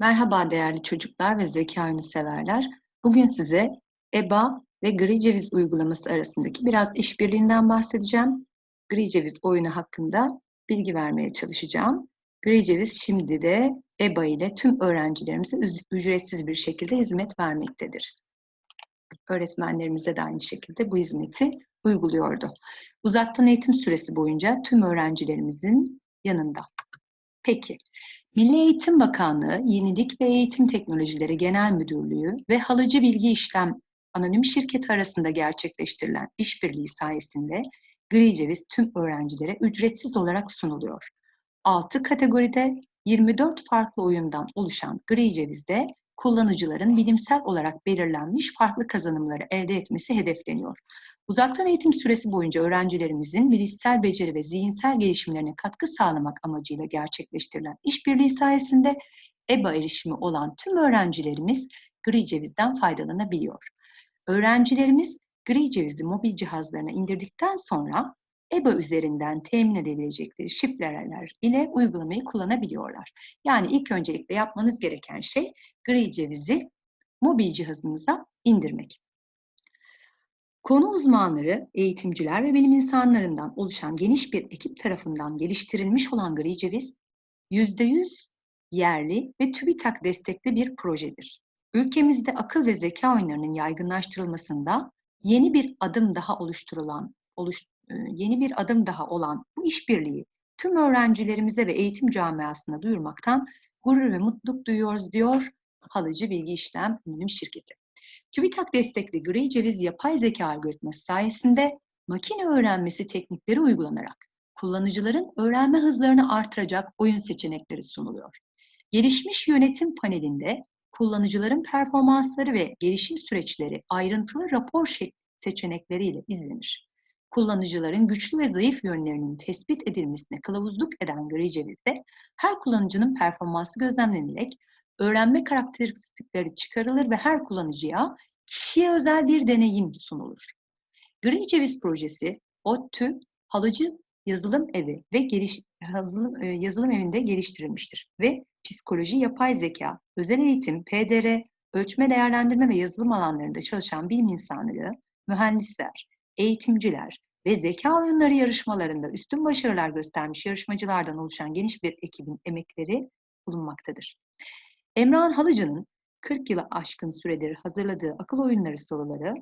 Merhaba değerli çocuklar ve zeka oyunu severler. Bugün size EBA ve Gri Ceviz uygulaması arasındaki biraz işbirliğinden bahsedeceğim. Gri Ceviz oyunu hakkında bilgi vermeye çalışacağım. Gri Ceviz şimdi de EBA ile tüm öğrencilerimize ücretsiz bir şekilde hizmet vermektedir. Öğretmenlerimize de aynı şekilde bu hizmeti uyguluyordu. Uzaktan eğitim süresi boyunca tüm öğrencilerimizin yanında. Peki, Milli Eğitim Bakanlığı, Yenilik ve Eğitim Teknolojileri Genel Müdürlüğü ve Halıcı Bilgi İşlem Anonim Şirketi arasında gerçekleştirilen işbirliği sayesinde Gri Ceviz tüm öğrencilere ücretsiz olarak sunuluyor. 6 kategoride 24 farklı oyundan oluşan Gri Ceviz'de kullanıcıların bilimsel olarak belirlenmiş farklı kazanımları elde etmesi hedefleniyor. Uzaktan eğitim süresi boyunca öğrencilerimizin bilişsel beceri ve zihinsel gelişimlerine katkı sağlamak amacıyla gerçekleştirilen işbirliği sayesinde EBA erişimi olan tüm öğrencilerimiz Gri Ceviz'den faydalanabiliyor. Öğrencilerimiz Gri Ceviz'i mobil cihazlarına indirdikten sonra EBA üzerinden temin edebilecekleri şifreler ile uygulamayı kullanabiliyorlar. Yani ilk öncelikle yapmanız gereken şey Gri Ceviz'i mobil cihazınıza indirmek. Konu uzmanları, eğitimciler ve bilim insanlarından oluşan geniş bir ekip tarafından geliştirilmiş olan Gri Ceviz, %100 yerli ve TÜBİTAK destekli bir projedir. Ülkemizde akıl ve zeka oyunlarının yaygınlaştırılmasında yeni bir adım daha oluşturulan, oluş, e, yeni bir adım daha olan bu işbirliği tüm öğrencilerimize ve eğitim camiasına duyurmaktan gurur ve mutluluk duyuyoruz diyor Halıcı Bilgi İşlem Anonim Şirketi. TÜBİTAK destekli gri ceviz yapay zeka algoritması sayesinde makine öğrenmesi teknikleri uygulanarak kullanıcıların öğrenme hızlarını artıracak oyun seçenekleri sunuluyor. Gelişmiş yönetim panelinde kullanıcıların performansları ve gelişim süreçleri ayrıntılı rapor seçenekleriyle izlenir. Kullanıcıların güçlü ve zayıf yönlerinin tespit edilmesine kılavuzluk eden gri cevizde her kullanıcının performansı gözlemlenerek öğrenme karakteristikleri çıkarılır ve her kullanıcıya kişiye özel bir deneyim sunulur. Gri Ceviz projesi ODTÜ Halıcı Yazılım Evi ve geliş, yazılım, e, yazılım evinde geliştirilmiştir ve psikoloji, yapay zeka, özel eğitim, PDR, ölçme, değerlendirme ve yazılım alanlarında çalışan bilim insanları, mühendisler, eğitimciler ve zeka oyunları yarışmalarında üstün başarılar göstermiş yarışmacılardan oluşan geniş bir ekibin emekleri bulunmaktadır. Emrah Halıcı'nın 40 yıla aşkın süredir hazırladığı akıl oyunları soruları,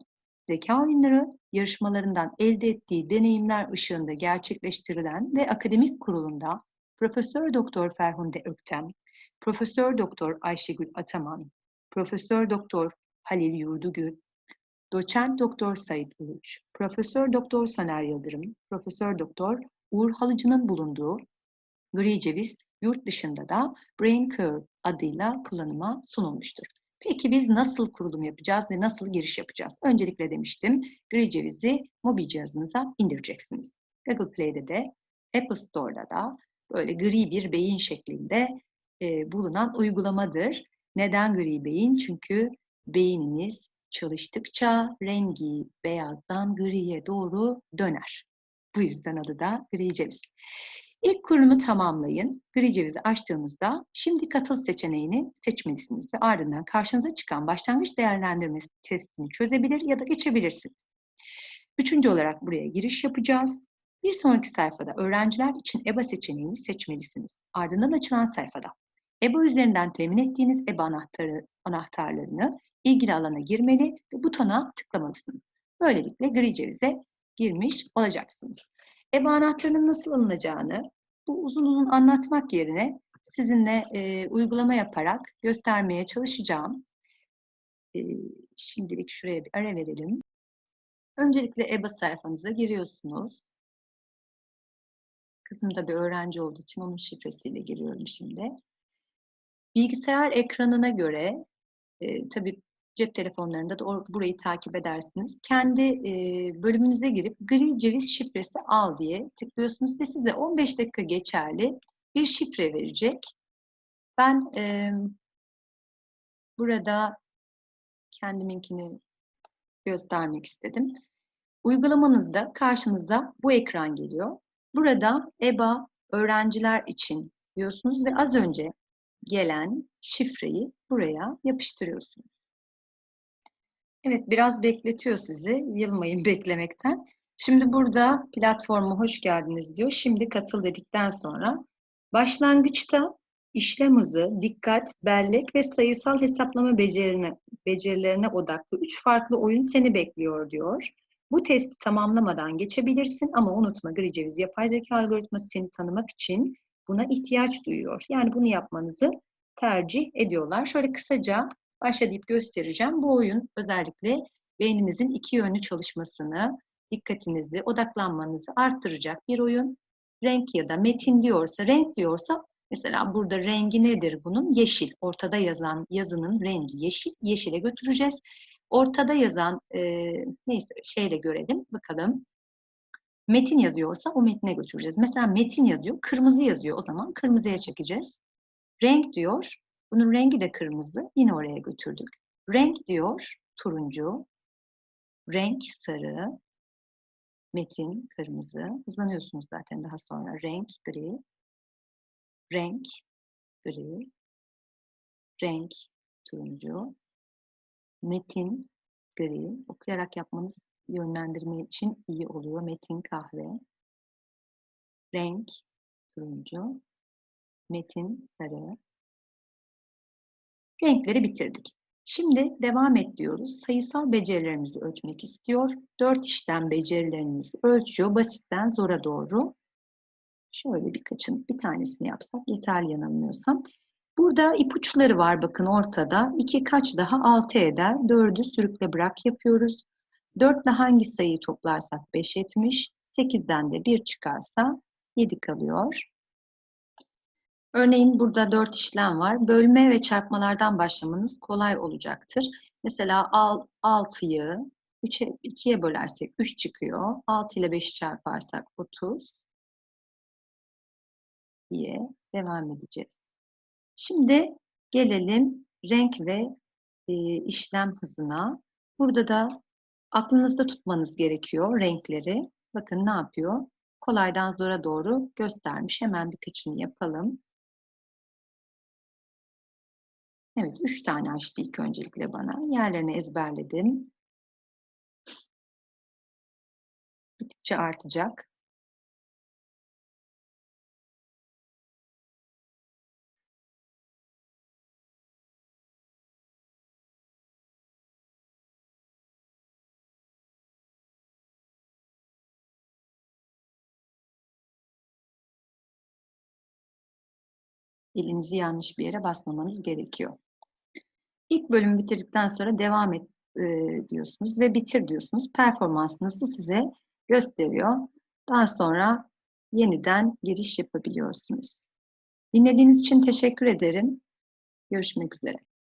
zeka oyunları yarışmalarından elde ettiği deneyimler ışığında gerçekleştirilen ve akademik kurulunda Profesör Doktor Ferhunde Öktem, Profesör Doktor Ayşegül Ataman, Profesör Doktor Halil Yurdugül, Doçent Doktor Sayit Uluç, Profesör Doktor Saner Yıldırım, Profesör Doktor Uğur Halıcı'nın bulunduğu Gri Ceviz yurt dışında da Brain Curve adıyla kullanıma sunulmuştur. Peki biz nasıl kurulum yapacağız ve nasıl giriş yapacağız? Öncelikle demiştim, Gri Ceviz'i mobil cihazınıza indireceksiniz. Google Play'de de, Apple Store'da da böyle gri bir beyin şeklinde e, bulunan uygulamadır. Neden gri beyin? Çünkü beyniniz çalıştıkça rengi beyazdan griye doğru döner. Bu yüzden adı da gri ceviz. İlk kurulumu tamamlayın. Gri cevizi açtığınızda şimdi katıl seçeneğini seçmelisiniz ve ardından karşınıza çıkan başlangıç değerlendirme testini çözebilir ya da geçebilirsiniz. Üçüncü olarak buraya giriş yapacağız. Bir sonraki sayfada öğrenciler için EBA seçeneğini seçmelisiniz. Ardından açılan sayfada EBA üzerinden temin ettiğiniz EBA anahtarı, anahtarlarını ilgili alana girmeli ve butona tıklamalısınız. Böylelikle gri cevize girmiş olacaksınız. EBA anahtarının nasıl alınacağını bu uzun uzun anlatmak yerine sizinle e, uygulama yaparak göstermeye çalışacağım. E, şimdilik şuraya bir ara verelim. Öncelikle EBA sayfanıza giriyorsunuz. Kızım da bir öğrenci olduğu için onun şifresiyle giriyorum şimdi. Bilgisayar ekranına göre, e, tabii cep telefonlarında da burayı takip edersiniz. Kendi e, bölümünüze girip gri ceviz şifresi al diye tıklıyorsunuz ve size 15 dakika geçerli bir şifre verecek. Ben e, burada kendiminkini göstermek istedim. Uygulamanızda karşınıza bu ekran geliyor. Burada EBA öğrenciler için diyorsunuz ve az önce gelen şifreyi buraya yapıştırıyorsunuz. Evet, biraz bekletiyor sizi. Yılmayın beklemekten. Şimdi burada platforma hoş geldiniz diyor. Şimdi katıl dedikten sonra başlangıçta işlem hızı, dikkat, bellek ve sayısal hesaplama becerilerine, becerilerine odaklı üç farklı oyun seni bekliyor diyor. Bu testi tamamlamadan geçebilirsin ama unutma gri ceviz yapay zeka algoritması seni tanımak için buna ihtiyaç duyuyor. Yani bunu yapmanızı tercih ediyorlar. Şöyle kısaca başla deyip göstereceğim. Bu oyun özellikle beyninizin iki yönlü çalışmasını, dikkatinizi, odaklanmanızı arttıracak bir oyun. Renk ya da metin diyorsa, renk diyorsa mesela burada rengi nedir bunun? Yeşil. Ortada yazan yazının rengi yeşil. Yeşile götüreceğiz. Ortada yazan e, neyse şeyle görelim bakalım. Metin yazıyorsa o metine götüreceğiz. Mesela metin yazıyor, kırmızı yazıyor. O zaman kırmızıya çekeceğiz. Renk diyor, bunun rengi de kırmızı. Yine oraya götürdük. Renk diyor, turuncu. Renk sarı. Metin kırmızı. Hızlanıyorsunuz zaten daha sonra. Renk gri. Renk gri. Renk turuncu. Metin gri. Okuyarak yapmanız yönlendirme için iyi oluyor. Metin kahve. Renk turuncu. Metin sarı. Renkleri bitirdik. Şimdi devam et diyoruz. Sayısal becerilerimizi ölçmek istiyor. Dört işlem becerilerinizi ölçüyor. Basitten zora doğru. Şöyle birkaçın bir tanesini yapsak yeterli yanılmıyorsam. Burada ipuçları var bakın ortada. İki kaç daha altı eder. Dördü sürükle bırak yapıyoruz. Dörtle hangi sayıyı toplarsak beş etmiş. Sekizden de bir çıkarsa yedi kalıyor. Örneğin burada dört işlem var. Bölme ve çarpmalardan başlamanız kolay olacaktır. Mesela 6'yı 3'e 2'ye bölersek 3 çıkıyor. 6 ile 5'i çarparsak 30 diye devam edeceğiz. Şimdi gelelim renk ve e, işlem hızına. Burada da aklınızda tutmanız gerekiyor renkleri. Bakın ne yapıyor? Kolaydan zora doğru göstermiş. Hemen birkaçını yapalım. Evet, üç tane açtı ilk öncelikle bana. Yerlerini ezberledim. Gittikçe artacak. Elinizi yanlış bir yere basmamanız gerekiyor. İlk bölümü bitirdikten sonra devam et e, diyorsunuz ve bitir diyorsunuz. Performansınızı size gösteriyor. Daha sonra yeniden giriş yapabiliyorsunuz. Dinlediğiniz için teşekkür ederim. Görüşmek üzere.